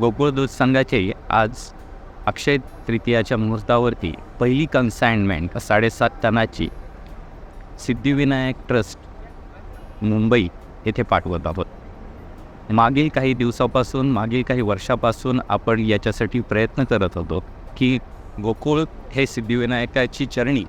गोकुळ दूध संघाचे आज अक्षय तृतीयाच्या मुहूर्तावरती पहिली कन्साइनमेंट साडेसात टनाची सिद्धिविनायक ट्रस्ट मुंबई येथे पाठवत आहोत. मागील काही दिवसापासून मागील काही वर्षापासून आपण याच्यासाठी प्रयत्न करत होतो की गोकुळ हे सिद्धिविनायकाची चरणी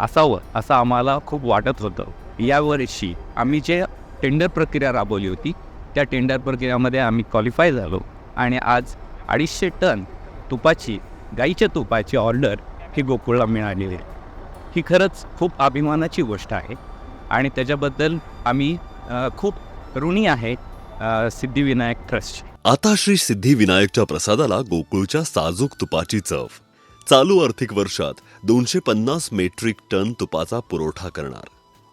असावं असं आम्हाला खूप वाटत होतं. यावर्षी आम्ही जे टेंडर प्रक्रिया राबवली होती त्या टेंडर प्रक्रियामध्ये आम्ही क्वालिफाय झालो. आणि आज अडीचशे टन तुपाची गाईच्या तुपाची ऑर्डर ही गोकुळला मिळालेली आहे. ही खरंच खूप अभिमानाची गोष्ट आहे आणि त्याच्याबद्दल आम्ही खूप ऋणी आहे सिद्धिविनायक ट्रस्ट आता श्री सिद्धिविनायकच्या प्रसादाला गोकुळच्या साजूक तुपाची चव. चालू आर्थिक वर्षात दोनशे पन्नास मेट्रिक टन तुपाचा पुरवठा करणार.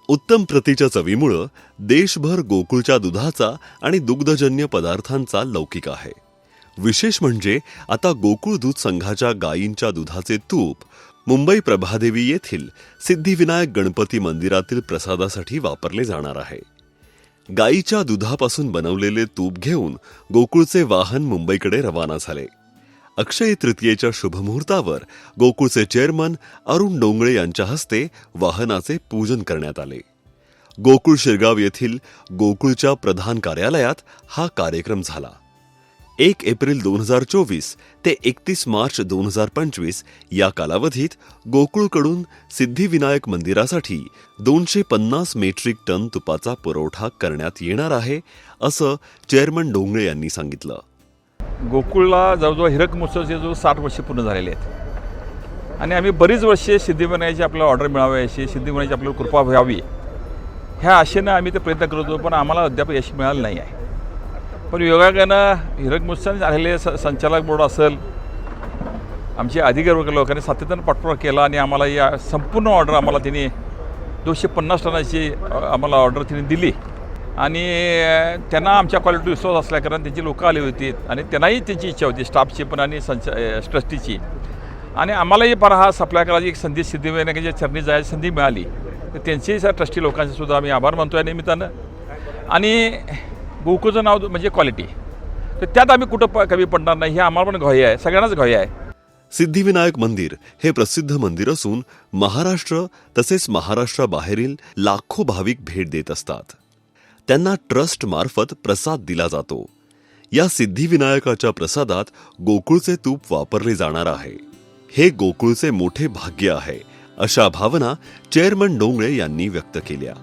उत्तम प्रतीच्या चवीमुळं देशभर गोकुळच्या दुधाचा आणि दुग्धजन्य पदार्थांचा लौकिक आहे. विशेष म्हणजे आता गोकुळ दूध संघाच्या गायींच्या दुधाचे तूप मुंबई प्रभादेवी येथील सिद्धिविनायक गणपती मंदिरातील प्रसादासाठी वापरले जाणार आहे. गायीच्या दुधापासून बनवलेले तूप घेऊन गोकुळचे वाहन मुंबईकडे रवाना झाले. अक्षय तृतीयेच्या शुभमुहूर्तावर गोकुळचे चेअरमन अरुण डोंगळे यांच्या हस्ते वाहनाचे पूजन करण्यात आले. गोकुळ शिरगाव येथील गोकुळच्या प्रधान कार्यालयात हा कार्यक्रम झाला. एक एप्रिल दोन हजार चोवीस ते एकतीस मार्च दोन हजार पंचवीस या कालावधीत गोकुळकडून सिद्धिविनायक मंदिरासाठी दोनशे पन्नास मेट्रिक टन तुपाचा पुरवठा करण्यात येणार आहे असं चेअरमन डोंगळे यांनी सांगितलं. गोकुळला जवळजवळ हिरक महोत्सवाचे जवळ साठ वर्षे पूर्ण झालेले आहेत. आणि आम्ही बरीच वर्षे सिद्धिविनायकाची आपल्याला ऑर्डर मिळावी अशी सिद्धिविनायकाची आपल्याला कृपा व्हावी ह्या आशेनं आम्ही ते प्रयत्न करत होतो पण आम्हाला अद्याप यश मिळालं नाही आहे. पण योगायोगानं हिरक मुस्तान झालेले स संचालक बोर्ड असेल आमचे अधिकारी लोकांनी सातत्यानं पाठपुरावा केला आणि आम्हाला या संपूर्ण ऑर्डर आम्हाला त्यांनी दोनशे पन्नास टनाची आम्हाला ऑर्डर त्यांनी दिली. आणि त्यांना आमच्या क्वालिटी विश्वास असल्याकारण त्यांची लोकं आली होती आणि त्यांनाही त्यांची इच्छा होती स्टाफची पण आणि संच ट्रस्टीची. आणि आम्हालाही फार हा सप्लाय करायची एक संधी सिद्धिविनायकाच्या चरणी जायची संधी मिळाली. तर त्यांचेही ट्रस्टी लोकांचे सुद्धा आम्ही आभार मानतो या निमित्तानं. आणि गोकुळचं नाव म्हणजे क्वालिटी तर त्यात आम्ही कुठं प कमी पडणार नाही हे आम्हाला पण घ्याय आहे सगळ्यांनाच ग्वाही आहे. सिद्धिविनायक मंदिर हे प्रसिद्ध मंदिर असून महाराष्ट्र तसेच महाराष्ट्राबाहेरील लाखो भाविक भेट देत असतात. त्यांना ट्रस्ट मार्फत प्रसाद दिला जातो. या सिद्धिविनायकाच्या प्रसादात गोकुळचे तूप वापरले जाणार आहे. हे गोकुळचे मोठे भाग्य आहे अशा भावना चेअरमन डोंगळे यांनी व्यक्त केल्या.